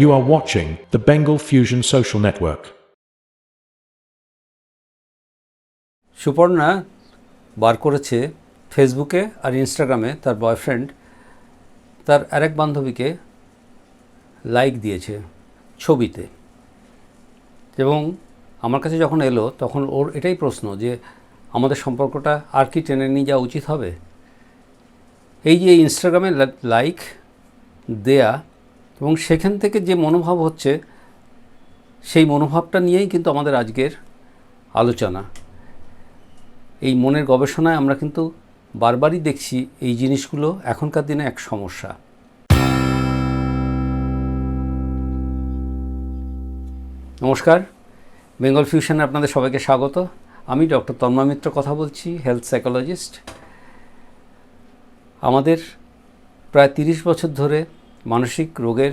You are watching the Bengal Fusion Social Network. Suparna বার করেছে ফেসবুকে আর ইনস্টাগ্রামে তার বয়ফ্রেন্ড তার আরেক বান্ধবীকে লাইক দিয়েছে ছবিতে এবং আমার কাছে যখন এলো, তখন ওর এটাই প্রশ্ন যে আমাদের সম্পর্কটা আর কি টেনে নিয়ে যাওয়া উচিত হবে এই যে ইনস্টাগ্রামে লাইক দেয়া এবং সেখান থেকে যে মনোভাব হচ্ছে, সেই মনোভাবটা নিয়েই কিন্তু আমাদের আজকের আলোচনা। এই মনের গবেষণায় আমরা কিন্তু বারবারই দেখছি এই জিনিসগুলো এখনকার দিনে এক সমস্যা। নমস্কার, বেঙ্গল ফিউশনে আপনাদের সবাইকে স্বাগত। আমি ডক্টর তন্ময় মিত্র কথা বলছি, হেলথ সাইকোলজিস্ট। আমাদের প্রায় তিরিশ বছর ধরে মানসিক রোগের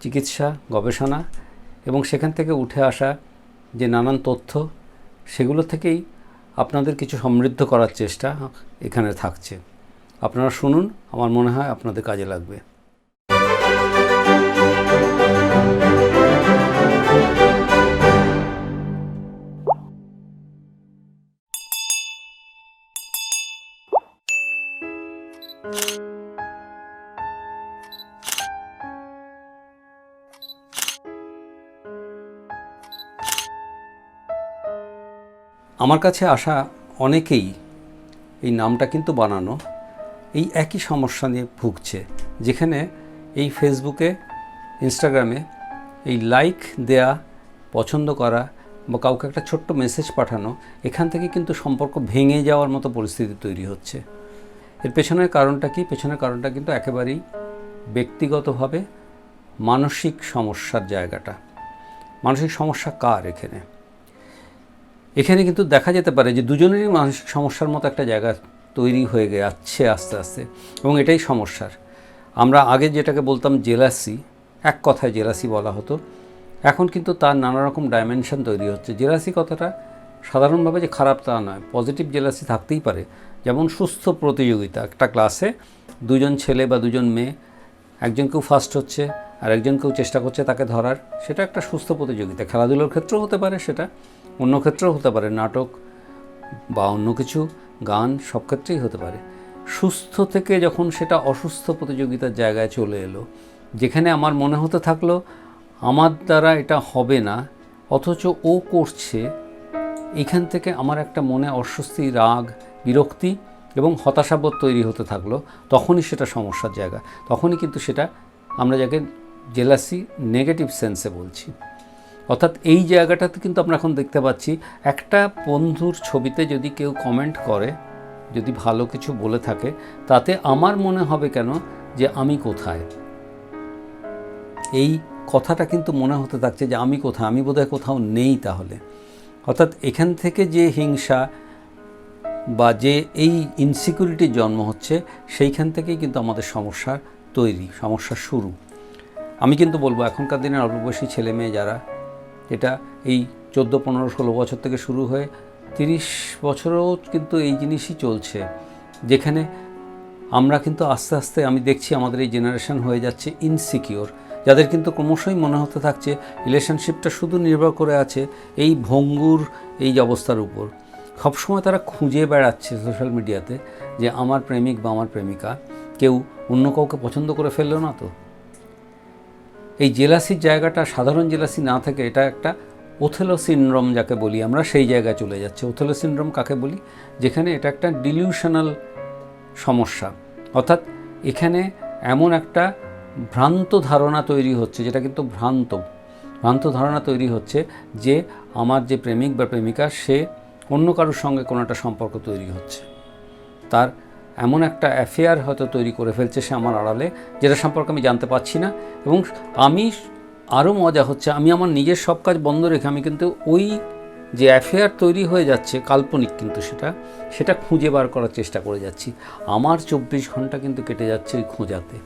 চিকিৎসা, গবেষণা এবং সেখান থেকে উঠে আসা যে নানান তথ্য, সেগুলো থেকেই আপনাদের কিছু সমৃদ্ধ করার চেষ্টা এখানে থাকছে। আপনারা শুনুন, আমার মনে হয় আপনাদের কাজে লাগবে। আমার কাছে আসা অনেকেই এই নামটা কিন্তু বানানো এই একই সমস্যা নিয়ে ভুগছে, যেখানে এই ফেসবুকে ইনস্টাগ্রামে এই লাইক দেয়া, পছন্দ করা বা কাউকে একটা ছোট্ট মেসেজ পাঠানো, এখান থেকে কিন্তু সম্পর্ক ভেঙে যাওয়ার মতো পরিস্থিতি তৈরি হচ্ছে। এর পেছনের কারণটা কি? পেছনের কারণটা কিন্তু একেবারেই ব্যক্তিগতভাবে মানসিক সমস্যার জায়গাটা। মানসিক সমস্যা কার এখানে? এখানে কিন্তু দেখা যেতে পারে যে দুজনেরই মানসিক সমস্যার মতো একটা জায়গা তৈরি হয়ে যাচ্ছে আস্তে আস্তে, এবং এটাই সমস্যার। আমরা আগে যেটাকে বলতাম জেলাসি, এক কথায় জেলাসি বলা হতো। এখন কিন্তু তার নানা রকম ডাইমেনশন তৈরি হচ্ছে। জেলাসি কথাটা সাধারণভাবে যে খারাপ তা নয় পজিটিভ জেলাসি থাকতেই পারে। যেমন সুস্থ প্রতিযোগিতা, একটা ক্লাসে দুজন ছেলে বা দুজন মেয়ে, একজন কেউ ফার্স্ট হচ্ছে আর একজন কেউ চেষ্টা করছে তাকে ধরার, সেটা একটা সুস্থ প্রতিযোগিতা। খেলাধুলোর ক্ষেত্রেও হতে পারে সেটা, অন্য ক্ষেত্রেও হতে পারে। নাটক বা অন্য কিছু, গান, সব ক্ষেত্রেই হতে পারে। সুস্থ থেকে যখন সেটা অসুস্থ প্রতিযোগিতার জায়গায় চলে এলো, যেখানে আমার মনে হতে থাকল, আমার দ্বারা এটা হবে না, অথচ ও করছে, এখান থেকে আমার একটা মনে অস্বস্তি, রাগ, বিরক্তি এবং হতাশাবোধ তৈরি হতে থাকল, তখনই সেটা সমস্যার জায়গা। তখনই কিন্তু সেটা আমরা যাকে জেলাসি নেগেটিভ সেন্সে বলছি। অর্থাৎ এই জায়গাটাতে কিন্তু আমরা এখন দেখতে পাচ্ছি, একটা বন্ধুর ছবিতে যদি কেউ কমেন্ট করে, যদি ভালো কিছু বলে থাকে, তাতে আমার মনে হবে কেন যে আমি কোথায়? এই কথাটা কিন্তু মনে হতে থাকছে যে আমি কোথায়? আমি বোধহয় কোথাও নেই তাহলে। অর্থাৎ এখান থেকে যে হিংসা বা যে এই ইনসিকিউরিটির জন্ম হচ্ছে, সেইখান থেকেই কিন্তু আমাদের সমস্যার তৈরি, সমস্যা শুরু। আমি কিন্তু বলব, এখনকার দিনের অল্প বয়সী ছেলে মেয়ে যারা, এটা এই চোদ্দ, পনেরো, ষোলো বছর থেকে শুরু হয়ে তিরিশ বছরেও কিন্তু এই জিনিসই চলছে, যেখানে আমরা কিন্তু আস্তে আস্তে, আমি দেখছি আমাদের এই জেনারেশন হয়ে যাচ্ছে ইনসিকিওর যাদের কিন্তু ক্রমশই মনে হতে থাকছে রিলেশনশিপটা শুধু নির্ভর করে আছে এই ভঙ্গুর এই অবস্থার উপর। সবসময় তারা খুঁজে বেড়াচ্ছে সোশ্যাল মিডিয়াতে যে আমার প্রেমিক বা আমার প্রেমিকা, কেউ অন্য কাউকে পছন্দ করে ফেলল না তো? এই জেলাসির জায়গাটা সাধারণ জেলাসি না থেকে, এটা একটা ওথেলো সিনড্রোম যাকে বলি আমরা, সেই জায়গায় চলে যাচ্ছে। ওথেলো সিনড্রোম কাকে বলি? যেখানে এটা একটা ডিলিউশনাল সমস্যা। অর্থাৎ এখানে এমন একটা ভ্রান্ত ধারণা তৈরি হচ্ছে, যেটা কিন্তু ভ্রান্ত। ভ্রান্ত ধারণা তৈরি হচ্ছে যে আমার যে প্রেমিক বা প্রেমিকা, সে অন্য কারোর সঙ্গে কোনো একটা সম্পর্ক তৈরি হচ্ছে। তার এমন একটা অ্যাফেয়ার হয়তো তৈরি করে ফেলছে সে আমার আড়ালে, যেটা সম্পর্কে আমি জানতে পারছি না। এবং আমি আরও মজা হচ্ছে, আমি আমার নিজের সব কাজ বন্ধ রেখে আমি কিন্তু ওই যে অ্যাফেয়ার তৈরি হয়ে যাচ্ছে, কাল্পনিক কিন্তু সেটা সেটা খুঁজে বার করার চেষ্টা করে যাচ্ছি। আমার চব্বিশ ঘণ্টা কিন্তু কেটে যাচ্ছে ওই খোঁজাতে।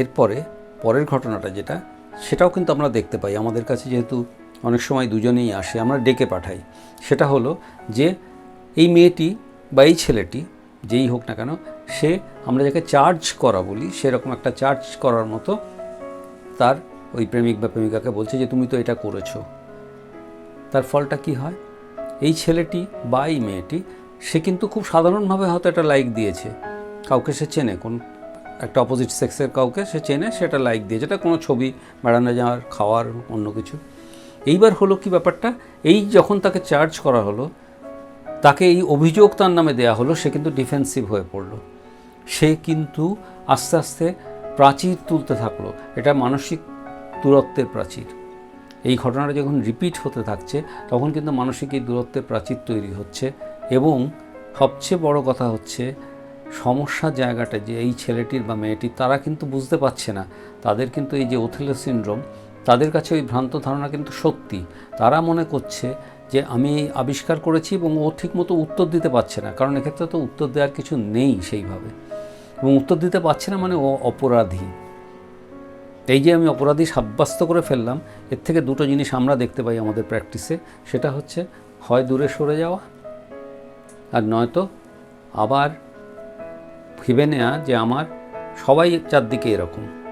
এরপরে, পরের ঘটনাটা যেটা, সেটাও কিন্তু আমরা দেখতে পাই। আমাদের কাছে যেহেতু অনেক সময় দুজনেই আসে, আমরা ডেকে পাঠাই। সেটা হলো যে, এই মেয়েটি বা এই ছেলেটি, যেই হোক না কেন, সে আমরা যাকে চার্জ করা বলি, সেরকম একটা চার্জ করার মতো তার ওই প্রেমিক বা প্রেমিকাকে বলছে যে, তুমি তো এটা করেছ। তার ফলটা কি হয়? এই ছেলেটি বা এই মেয়েটি, সে কিন্তু খুব সাধারণভাবে হয়তো একটা লাইক দিয়েছে। কাউকে সে চেনে, কোন একটা অপোজিট সেক্সের কাউকে সে চেনে সেটা লাইক দিয়েছে। এটা কোনো ছবি বেড়ানো যাওয়ার, খাওয়ার, অন্য কিছু। এইবার হলো কি ব্যাপারটা? এই যখন তাকে চার্জ করা হলো তাকে এই অভিযোগ তার নামে দেয়া হলো, সে কিন্তু ডিফেন্সিভ হয়ে পড়ল। সে কিন্তু আস্তে আস্তে প্রাচীর তুলতে থাকল, এটা মানসিক দূরত্বের প্রাচীর। এই ঘটনাটা যখন রিপিট হতে থাকছে, তখন কিন্তু মানসিক এই দূরত্বের প্রাচীর তৈরি হচ্ছে এবং সবচেয়ে বড় কথা হচ্ছে সমস্যার জায়গাটা যে এই ছেলেটির বা মেয়েটির, তারা কিন্তু বুঝতে পারছে না। তাদের কিন্তু এই যে ওথেলো সিনড্রোম তাদের কাছে ওই ভ্রান্ত ধারণা কিন্তু সত্যি। তারা মনে করছে যে আমি আবিষ্কার করেছি এবং ও ঠিকমতো উত্তর দিতে পারছে না। কারণ এক্ষেত্রে তো উত্তর দেওয়ার কিছু নেই সেইভাবে। এবং উত্তর দিতে পারছে না মানে ও অপরাধী। এই যে আমি অপরাধী সাব্যস্ত করে ফেললাম, এর থেকে দুটো জিনিস আমরা দেখতে পাই আমাদের প্র্যাকটিসে। সেটা হচ্ছে, হয় দূরে সরে যাওয়া আর নয়তো আবার ভেবে নেওয়া যে আমার সবাই চারদিকে এরকম।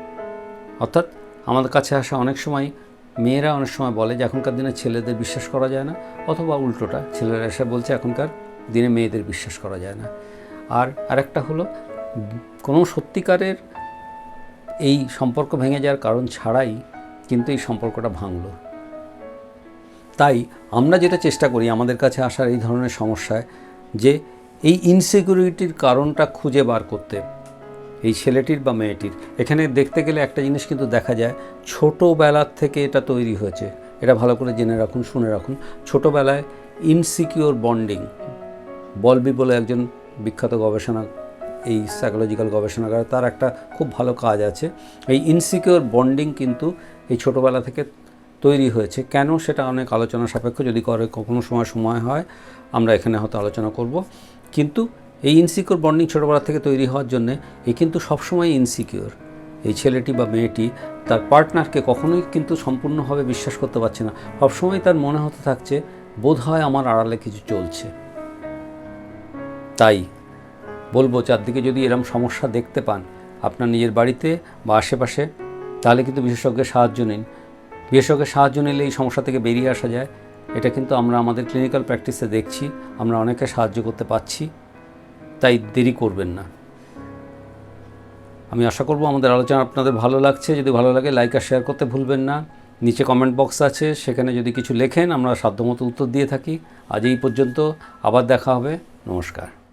অর্থাৎ আমাদের কাছে আসা অনেক সময় মেয়েরা অনেক সময় বলে যে এখনকার দিনে ছেলেদের বিশ্বাস করা যায় না, অথবা উল্টোটা, ছেলেরা এসে বলছে এখনকার দিনে মেয়েদের বিশ্বাস করা যায় না। আর আরেকটা হলো, কোনো সত্যিকারের এই সম্পর্ক ভেঙে যাওয়ার কারণ ছাড়াই কিন্তু এই সম্পর্কটা ভাঙলো। তাই আমরা যেটা চেষ্টা করি, আমাদের কাছে আসার এই ধরনের সমস্যায়, যে এই ইনসিকিউরিটির কারণটা খুঁজে বার করতে এই ছেলেটির বা মেয়েটির। এখানে দেখতে গেলে একটা জিনিস কিন্তু দেখা যায়, ছোটোবেলার থেকে এটা তৈরি হয়েছে। এটা ভালো করে জেনে রাখুন, শুনে রাখুন। ছোটোবেলায় ইনসিকিউর বন্ডিং বলবি বলে একজন বিখ্যাত গবেষণা, এই সাইকোলজিক্যাল গবেষণাগারে, তার একটা খুব ভালো কাজ আছে। এই ইনসিকিউর বন্ডিং কিন্তু এই ছোটোবেলা থেকে তৈরি হয়েছে। কেন সেটা অনেক আলোচনা সাপেক্ষ, যদি করে কখনো সময় সময় হয়, আমরা এখানে হয়তো আলোচনা করব। কিন্তু এই ইনসিকিউর বন্ডিং ছোটোবেলা থেকে তৈরি হওয়ার জন্যে এ কিন্তু সবসময় ইনসিকিউর এই ছেলেটি বা মেয়েটি তার পার্টনারকে কখনোই কিন্তু সম্পূর্ণভাবে বিশ্বাস করতে পারছে না। সবসময় তার মনে হতে থাকছে, বোধ হয় আমার আড়ালে কিছু চলছে। তাই বলব, চারদিকে যদি এরম সমস্যা দেখতে পান আপনার নিজের বাড়িতে বা আশেপাশে, তাহলে কিন্তু বিশেষজ্ঞের সাহায্য নিন। বিশেষজ্ঞের সাহায্য নিলে এই সমস্যা থেকে বেরিয়ে আসা যায়। এটা কিন্তু আমরা আমাদের ক্লিনিক্যাল প্র্যাকটিসে দেখছি, আমরা অনেকে সাহায্য করতে পারছি। তাই দেরি করবেন না। আমি আশা করব আমাদের আলোচনা আপনাদের ভালো লাগছে। যদি ভালো লাগে লাইক আর শেয়ার করতে ভুলবেন না। নিচে কমেন্ট বক্স আছে, সেখানে যদি কিছু লেখেন, আমরা সাধ্যমতো উত্তর দিয়ে থাকি। আজ এই পর্যন্ত আবার দেখা হবে। নমস্কার।